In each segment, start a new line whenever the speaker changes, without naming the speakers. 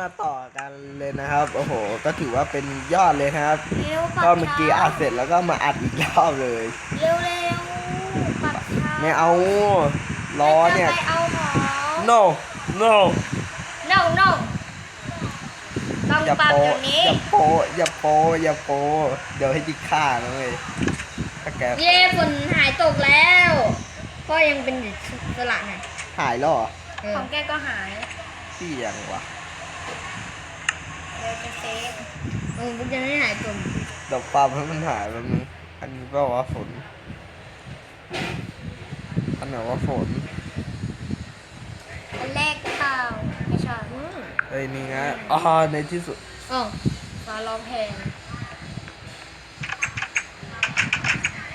มาต่อกันเลยนะครับ โอ้โห ก็ถือว่าเป็นยอดเลยครับ
เร็วปัด
ก็เมื่อกี้อัดเสร็จแล้วก็มาอัดอีกรอบเลย
เร็วเร็วปัดเท้า
ไม่เอาล้อเนี่ย
ไม่เอาของ
no no
no no ต้อง
อย่า
ปรับ
โป
เดี๋ยวนี้
อย่าโปอย่าโปอย่าโปเดี๋ยวให้ดิฆ่านะเว้ยถ้าแก
เย่ฝนหายตกแล้ว ก็ยังเป็นอิสระไง
หายแล้วเหรอ
ของแกก็หาย
พี่ยังวะ
เราจะเซฟเออมันจะไม่หายตก
เดี๋ยวปั๊มให้มันหายแล้วมึงอันนี้ก็ว่าฝน อันไหนว่าฝน
อันแรกเปล่าไม่ใช่
เอ้ยนี่ไงอ๋อในที่สุด
อ๋อฟ้าร้องเพลง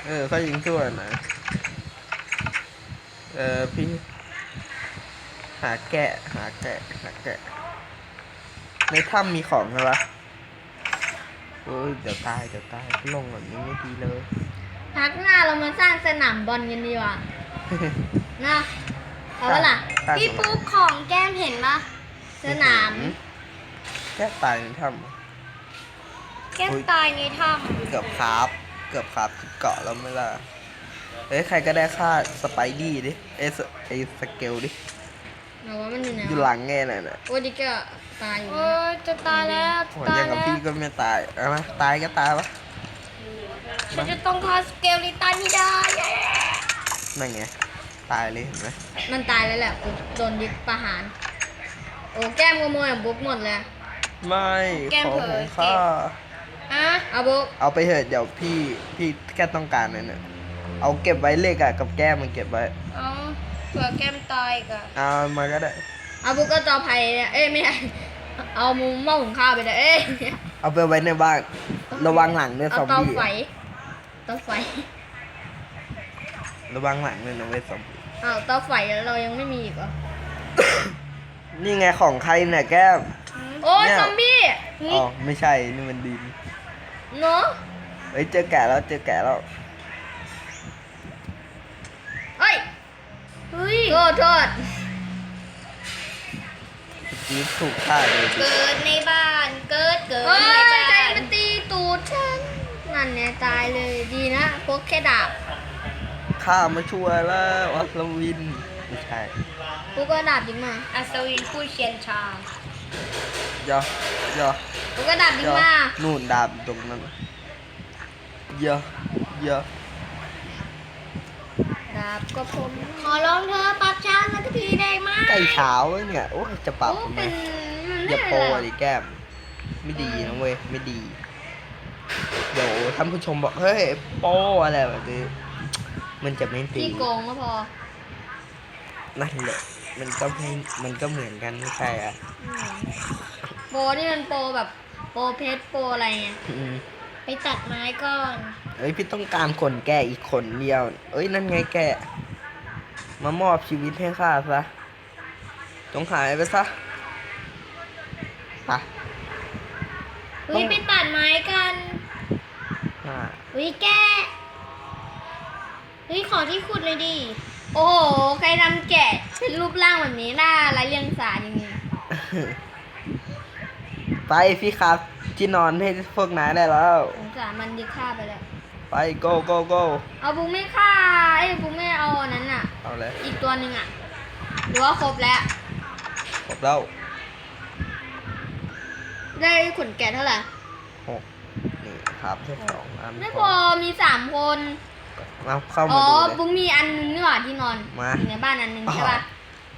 เออเขายิงช่วยหน่อยเออพี่ หาแกะ หาแกะ หาแกะ ในถ้ำมีของใช่ปะโอ้ยเดี๋ยวตายเดี๋ยวตายลงแบบนี้ไม่ดีเลย
พักหน้าเรามาสร้างสนามบอลกันดีกว่านะเอาปะล่ะ
สร้าง
พี่ปุ๊บของแก้มเห็นปะสนาม
แก้ตายในถ้
แก้มตายในถ้ำ
เกือบคาบเกือบคาบที่เกาะแล้วไม่ล่ะเฮ้ยใครก็ได้ฆ่าสไปดี้ดิเอยสไอสเกลดิำ
เราว่ามันอยู่ไหน
อยู่หลังแง่น่ะน่ะ
โอ้ดิก็ ตายอยู่โอ้จะตายแล้ว
โหยังกับพี่ก็ไม่ตายเอามาตายก็ตายวะ
ฉันจะต้องพาสเกลลิตันให้ได้
นั่นไงตายเลยเห็นไหม
มันตายแล้วแหละปุ๊บโดนยึดประหาร โอ้แก้มขโมยของบุ๊กหมดเลย
ไม่
แก้ม
ของ
เผล
ข
อ
องข้า
อะเอาบุ๊ก
เอาไปเถอะเดี๋ยวพี่พี่แค่ต้องการนั่นน่ะเอาเก็บไว้เลขอะกับแก้มมันเก็บไว้
เอาเผื่อแก้มตายกะ
เอามาก็ได้
เอาบุ๊กก็จอภัยเนี่ยเอ้ยไม่ใช่ เอามุมหม้อหุงข้าวไปเลยเอ้ย
เอาไปไว้ในบ้านระวังหลังด้วยซ
เอา
อม
เตา
บี้
ไฟเตาไฟ
ระวังหลังด้วยนะเว้ยซอมบี้
เอาเตาไฟแล้วเรายังไม่มีอีกเหรอ
นี่ไงของใครเนี่ยแก้ม
โอ้ย
เนี่ย
ซอมบี้
อ๋อไม่ใช่นี่มันดิน
เนาะ
เฮ้ยเจอแกะแล้วเจอแกะแล้ว
เอ้ยเฮ้ยโทษโทษ
จีบถูกฆ่าเลยดิ
เกิดในบ้าน เกิดเกิดในบ้านใจมันตีตูดฉัน นั่นเนี่ยตายเลยดีนะพกแค่ดาบ
ข้ามาช่วยแล้วอัศวินไม่ใช่
กูก็ดาบยิงมาอัศวินผู้เชียวชาญ
ย่อย่อ
กูก็ดาบยิง
ย่อ
มา
นู่นดาบอยู่ตรงนั้นย่อย่อ
ดาบก็ผม ขอร้องเธอปรับช้าสักทีได้ไหม
ใกล้เช้าแล้วเนี่ยโอ้ยจะปรับ
โอ้
ทำไม
เป็นมัน
อย่า
ได้
โปร
เหรอ
ดิแก้ม ไม่ดีนะเว้ยไม่ดี เดี๋ยวท่านผู้ชมบอกเฮ้ยโปรอะไรแบบนี้มันจะไม่ดี
พี่โกงก็พอ
นั่นแหละมันก็ไม่มันก็เหมือนกันไม่ใช่อะ
โปรนี่มันโปรแบบโปรเพชรโปรอะไรไง
อืม
ไปตัดไม้ก่อน
เอ้ยพี่ต้องการคนแก่อีกคนเดียว เอ้ยนั่นไงแกะมามอบชีวิตให้ข้าซะจงหายไปซะไป
เฮ้ยไปตัดไม้กัน
อ่า
เฮ้ยแกเฮ้ยขอที่ขุดเลยดิ โอ้โห ใครทำแกะเป็นรูปร่างแบบนี้หน้าไรเรียงสาอย่างนี้
ไปพี่ครับ ที่นอนให้พวกนายได้แล้ว
สงสารมันดิฆ่าไปแล้ว
ไป go go go
เอาบุ้งไม่ฆ่าไอ้ยบุ้งไม่เอาอันนั้นอะ
เอาเลย
อีกตัวหนึ่งอะหรือว่าครบแล้ว
ครบแล้ว
ได้ขนแกะเท่าไหร่
หกนี่ครับแค่สองอัน
ไม่พอมีสามคน
มาเข้ามา
อ
ดูเลย
บุ้งมีอันนึงนี่หว่าที่นอน
มา
อยู่ในบ้านอันนึงใช่ปะ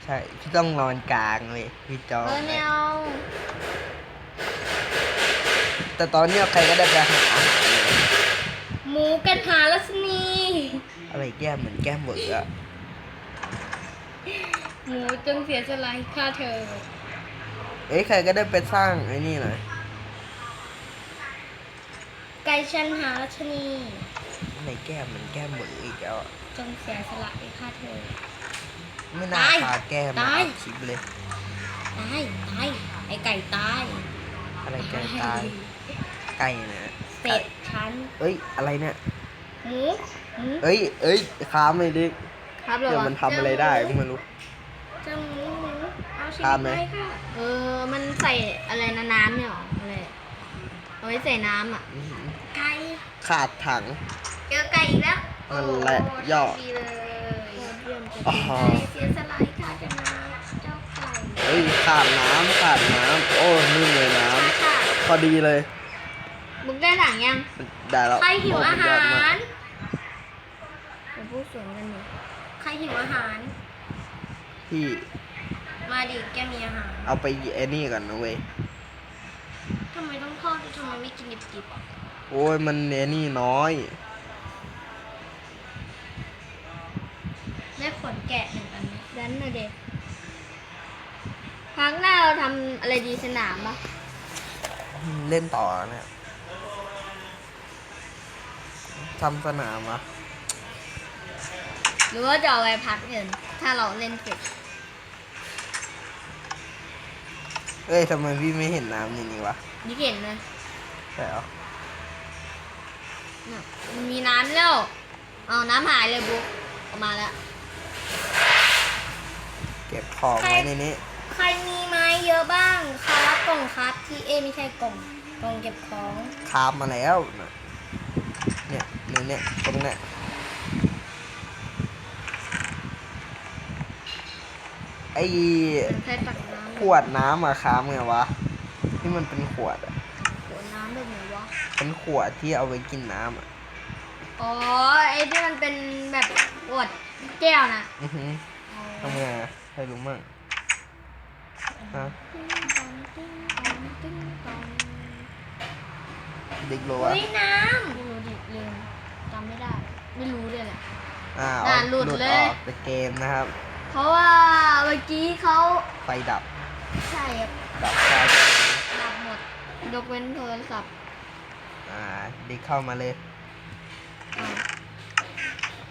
ใช่ พี่ต้องนอนกลางเลยพี่จอ
เออไม่เอา
แต่ตอนเนี้ยใครก็ได้ไปหา
หมูกันหาลัสนี
อะไรแก้มเหมือนแก้มเบิกอะ
หมูจงเสียสละให้ฆ่าเธอ
เอ้ยใครก็ได้ไปสร้างไอ้นี่หน่อย
ไก่ชันหาลัชนี
อะไรแก้มเหมือนแก้มเบิกอีกแล้วอะ
จงเสียสละให้ฆ่าเธอ
ไม่น่า
ตาย
พาแก้มมา
ตาย
อัดคลิปเลย
ตาย ตาย ไอไก่ตาย
อะไรแก้มตายไก่เนี่ย
เป็ดฉัน
เอ้ย อะไรเนี่ย
หมูหมู
เอ้ย เอ้ยค้ามไม่ดิ
ครับเหรอ
เดี๋ยวมันทำอะไรได้ก็ไม่รู้
เจ้าหมูหมูเอา
ใช่
ตามไหม
ไหมค่ะ
เออ มันใส่อะไรนะน้ำเนี่ยหรออะไรเอาไว้ใส่น้ำอะ
อื้อหือ
ไก่
ขาดถัง
เจอไก่อีกแล้ว
นั่นแหละย่อ
ดีเลย
อ๋อ
ไก่เสียสลายค่ะจะมาเจ้าไก่
เฮ้ยขาดน้ำขาดน้ำโอ้ นี่เลยน้
ใช่ค่ะำ
พอดีเลย
บุกได้ถังยัง
ได้แล้ว
ใครหิวอาหา
โสุดยดมก
ร
เดี๋ยวพูดสวนกันอยู่
ใครหิวอาหาร
พี่
มาดิแกมีอาหาร
เอาไปไอ้นี่ก่อนนะเว้ย
ทำไมต้องทอดด้วยทำไมไม่กินดิบ
โอ้ยมันไอ้นี่น้อย
ๆได้ผลแกะหนึ่งอันไหม
ดันนะเด็กพักหน้าเราทำอะไรดีสนามปะ
เล่นต่อเนี่ย ทำสนามวะ
หรือว่าจะเอาไว้พักเงินถ้าเราเล่นเสร็จ
เอ้ยทำไมพี่ไม่เห็นน้ำนี่นี่วะ
นี่เห็นเลย
ใช่เหรอ
น่ะมันมีน้ำแล้ว เอาน้ำหายเลยบุ๊กออกมาแล้ว
เก็บของไว้ในนี้
ใครมีไม้เยอะบ้างครับกล่องครับที่เอไม่ใช่กล่องกล่องเก็บของ
คาบมาแล้วน่ะเนี่ย เนี่ยเนี่ยตรงเนี้ยไอ
มันแค่ตักน้ำ
ขวดน้ำอะคามไงวะที่มันเป็นขวดอะ
ขวดน้ำแบบไหนวะ
เป็นขวดที่เอาไว้กินน้ำอะ
อ๋อไอ้ที่มันเป็นแบบขวดแก้วนะ
อือหือทำไงอะใครรู้มั่งฮะเด็กรู้วะ
เฮ้ยน้
ไม่รู้ดิลืมจำไม่ ได้ไม่รู้ด้วยแหละ
อ่า
อ่าหลุดเลย
ออกจากเกมนะครับ
เพราะว่าเมื่อกี้เขา
ไฟดับ
ใช่ครับ
ดับไฟ
ดับหมดยกเว้นโทรศัพท์
อ่าเด็กเข้ามาเลย
อ่า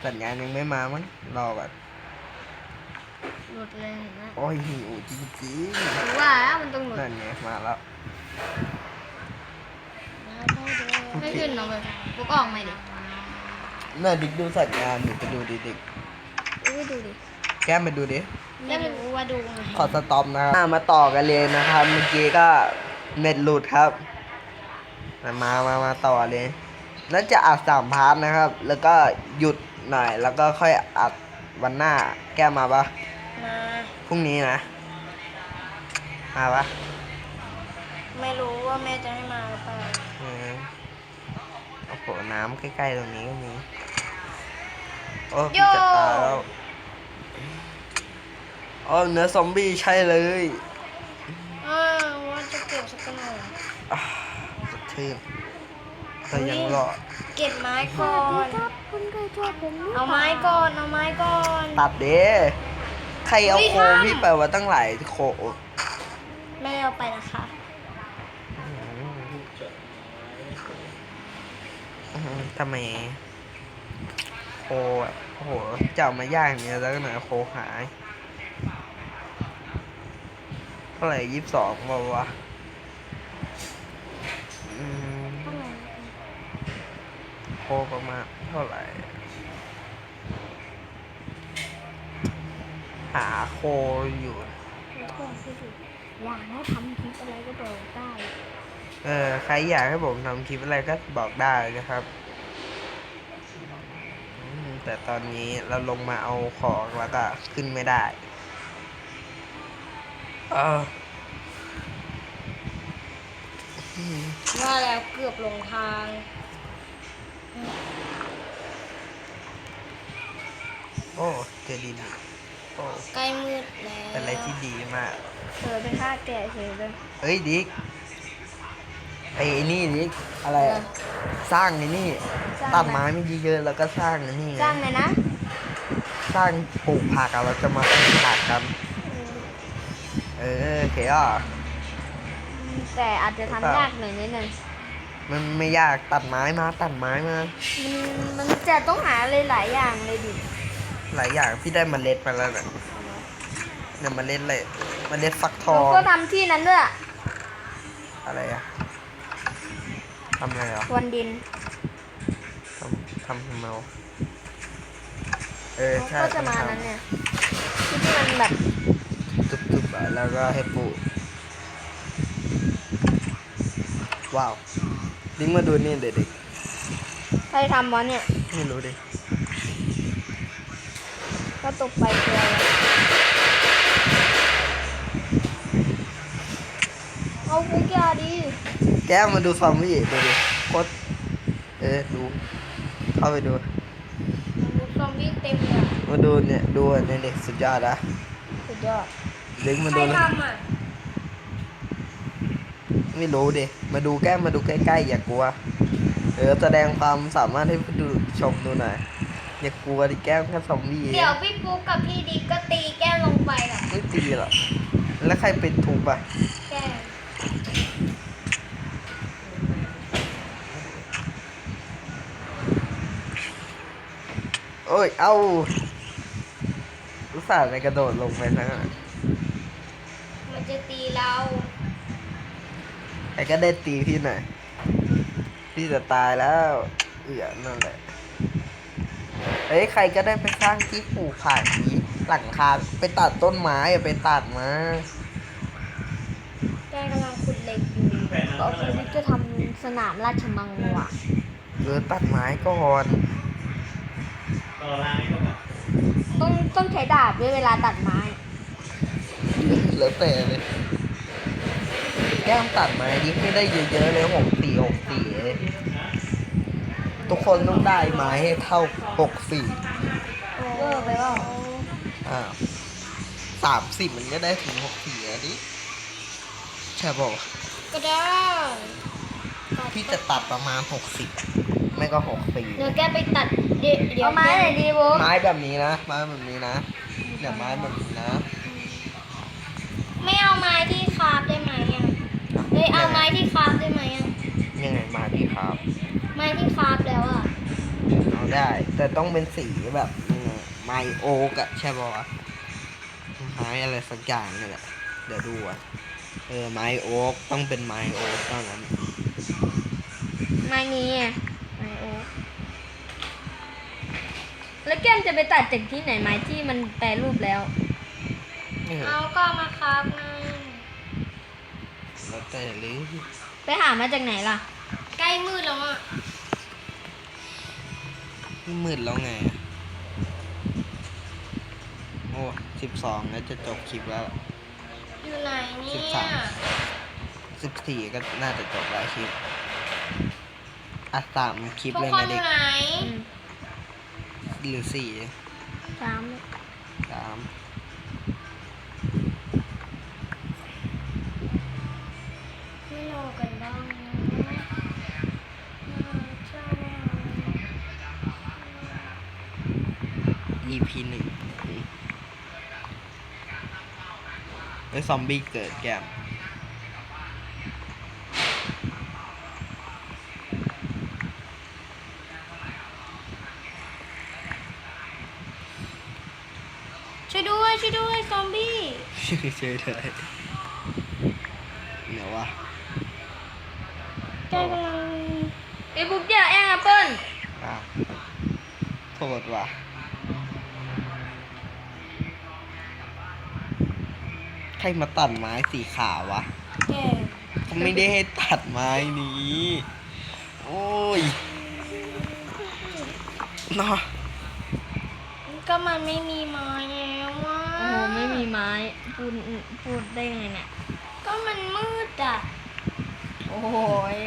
สัญญาณยังไม่มามั้ง รอก่อน
หลุดเลยเห็นไหม
โอ้ยหิวจริง
รู้ว่าแล้วมันต้องหลุ
ๆ
ด
นั่นไงมาแล้ว
ไม่ขึ้นเนาะเลยปุ๊กออกมาดิ
น่าดิกดูสัญญาณอยู่ไปดูดิดิก
อุ้ยดูดิ
แก้มไปดูดิ
ไม่รู้ว่าดูไง
ขอสต็อปนะครับอะมาต่อกันเลยนะครับ เมื่อกี้ก็เน็ตหลุดครับ มามามามาต่อเลยแล้วจะอัดสามพาร์ทนะครับ แล้วก็หยุดหน่อย แล้วก็ค่อยอัดวันหน้า แก้มมาปะ
มา
พรุ่งนี้นะ มาปะ
ไม่รู้ว่าแม่จะให้มาหรือเปล่า
อืมโอ้โหน้ำใกล้ๆตรงนี้ก็มี โอ้พี่จะตายแล้วโอ้เนื้อซอมบี้ใช่เลย
อ้าวว่าจะเก็บสักหน่อย
อ่าสดชื่นแต่ยังรอด
เก็บไม้ก่อน
คุณเคยชอบผม
เอาไม้ก่อน เอาไม้ก่อน
ตัดเด้ใครเอา
อุ๊ย
โค
ห้าม
พี่ไปว่าตั้งหลายโค
ไม่ได้เอาไปนะคะ
อืมทำไมโค อะโอ้โหเจ้ามาย่างเนี่ยแล้วก็หน่อยโคหายเท่าไหร่ยี่สิบสองบอกวะอืมโคประมาณเท่าไหร่ หาโคอยู่
อยากให้ทำคลิปอะไรก็บอกได้
เออ ใครอยากให้ผมทำคลิปอะไรก็บอกได้นะครับอืม แต่ตอนนี้เราลงมาเอาของแล้วก็ขึ้นไม่ได้เอออืม
ว่าแล้วเกือบลงทาง
โอ้เจอดินโอ้
ใกล้มืดแล้ว
เป็นอะไรที่ดีมาก
เออเป็นท่าแก่เฉยเลย
เฮ้ยดิกไอ้นี่ดิกอะไรอะสร้างไอ้นี่ ตัดไม้ไม่เยอะๆแล้วก็สร้างไอ้นี่ไง
จ้างเลยนะ
สร้างปลูกผักอะเราจะมาปลูกผักกัน เออโอเคอะ
แต่อาจจะทำยากหน่อยนิดนึง
มันไม่ยากตัดไม้มาตัดไม้มา
มันมันจะต้องหาเลยหลายอย่างเลยดิ
หลายอย่างพี่ได้เมล็ดมาแล้วเนี่ยเนี่ยเมล็ดเลยเมล็ดฟักทอ
เรา
ง
ก็ทำที่นั้นด้วย
อะไรอะทำอะไรอะ
วันดิน
ทำทำทำเมาเออใช่
ก็จะมา
ทำ
นั้นเนี่ยที่ที่มันแบบ
จุบๆอะแล้วก็ให้ปลูกว้าวลิงก์มาดูนี่เด็ก
ใครทำวะเนี่ย
ๆไม่รู้ดิ
ก็ตกไปตัวแล้วเอาฟุกยาดิ
แก้มมาดูซอมบี้ดูดิโคตรเออดู เข้าไปดู
ซอมบี้เต็มเลยอะ
มาดูเนี่ยดูอันนี้เด็กสุดยอดนะ
สุดยอด
ลิงก์มา
ใคร
ดูนะ
ทำอะ
ไม่รู้ดิมาดูแก้มมาดูใกล้ๆอย่ากลัวเออแสดงความสามารถให้ผู้ดูชมดูหน่อยอย่ากลัวดิแก้มแค่ซอมบี้
เดี๋ยวพี่ปุ๊กกับพี่ดิ๊กก็ตีแก้มลงไปอะ
ไม่ตีหรอกแล้วใครเป็นทุบอะ
แก้ม
โอ้ย เอ้าอุตส่าห์ในกระโดดลงไปนะ
มันจะตีเรา
ไอ้ก็ได้ตีพี่หน่อยพี่จะตายแล้ว เอือนั่นแหละเฮ้ย ใครก็ได้ไปสร้างที่ปลูกผักนี้หลังคาไปตัดต้นไม้อะไปตัดมา
แก้มกำลังขุดเหล็กอยู่
ก็ฟุกจะทำสนามราชมังว่ะ
เออตัดไม้ก่อน
ต้องต้องใช้ดาบด้วยเวลาตัดไม้
แล้วแต่เลยแก้มตัดไม้ดิให้ได้เยอะๆเลยหกสี่หกสี่เลยทุกคนต้องได้ไม้ให้เท่าหกสี่
เวอร์ไปเปล่า
อ่าวสามสิบมันก็ได้ถึงหกสี่อะดิใช่ป่ะ
ก็ได้
พี่จะตัดประมาณหกสิบ ไม่ก็หกสี่
เดี๋ยวแกไปตัดเดี๋ยวเดี๋ยว
เอาไม้ไหนดีบุ๊ก
ไม้แบบนี้นะไม้แบบนี้นะเนี่ยไม้แบบนี้นะ
ไม่เอาไม้ที่คาบได้ไหมอะเฮ้ยเอาไม้ที่คาบได้ไหมอะ
ยังไงมาดีครับ
ไม้ที่คาบแล้วอะ
เอาได้ แต่ต้องเป็นสีแบบอืมไม้โอ๊กอะใช่ป่ะไม้อะไรสักอย่างนี่แหละเดี๋ยวดูอะเออไม้โอ๊กต้องเป็นไม้โอ๊กเท่านั้น
ไม้นี้ไงไม้โอ๊ค แล้วแก้มจะไปตัดจากที่ไหนไม้ที่มันแปรรูปแล้ว
ไม่เหร
เอา
อ
ก็เอามาคาบไง
แล้วแต่หรือ
ไปหามาจากไหนล่ะ
ใกล้มืดแล้วอะ
มืดแล้วไงอะโอ้สิบสองแล้วจะจบคลิปแล้ว
อยู่ไหนเนี่
สิบ
ย
สามสิบสี่ก็น่าจะจบแล้วคลิปอะสามคลิป
ทุก
เลย
คน
นะ
อ
เด็ก
ยู่ไหน
หรือสี่
สาม
สาม
ไม่รอกันบ้างนะเจ้า
EP หนึ่งไอ้ซอมบี้เกิดแกม
ช่วยด้วยช่วยด้วยซอมบี้
ชื่อ เฉยเลยเดี๋ยววะ
แกกำลัง
ไอ้บุ๊กอย่าแองแอปเปิ้ล
อ้าวโทษว่ะใครมาตัดไม้สีขาววะ
แก
เขาไม่ได้ให้ตัดไม้นี้ โอ้ยเนาะ
ก็มันไม่มีไม้แล้ว ว่ะ
โอ้โหไม่มีไม้พูดพูดได้ไงเนี่ย
ก็มันมืดอะ
โอ้โหย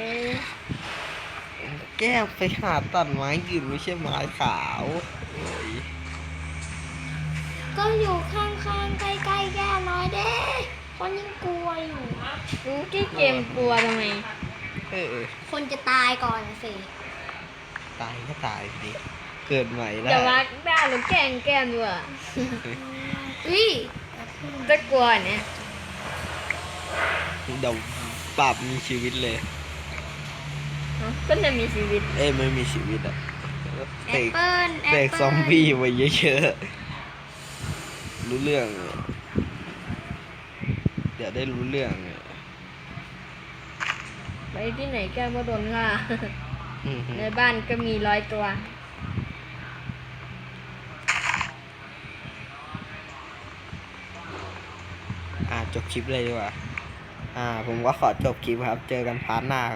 แก้ไปหาตัดไม้อื่นไม่ใช่ไม้ขาวโอ้ย
ก็อยู่ข้างๆใกล้ๆแก้น้อยเด้คนยังกลัวอยู่
รู้ที่เกมกลัวทำไม
เออ
คนจะตายก่อนสิ
ตายก็ตายดิเกิดใหม่ได้
จะรักได้หรือแกล้งแก้มด้วย
อุ้ย
จะกลัวเนี่ย
เดี๋ยวปราบมีชีวิตเลย
ฮะก็จะมีชีวิต
เอ้ยไม่มีชีวิตอะ
แอ
เส
ป
ก
เปิ้ลแอป
เส
เปิ้
ก
ล
ซอมบี้ไว้เยอะๆ รู้เรื่องเลยเดี๋ยวได้รู้เรื่องเลย
ไปที่ไหนแก้มก็โดนฆ่า
อือหือ
ในบ้านก็มีร้อยตัว
จบคลิปเลยดีกว่า อ่า ผมก็ขอจบคลิปครับ เจอกันพาร์ทหน้าครับ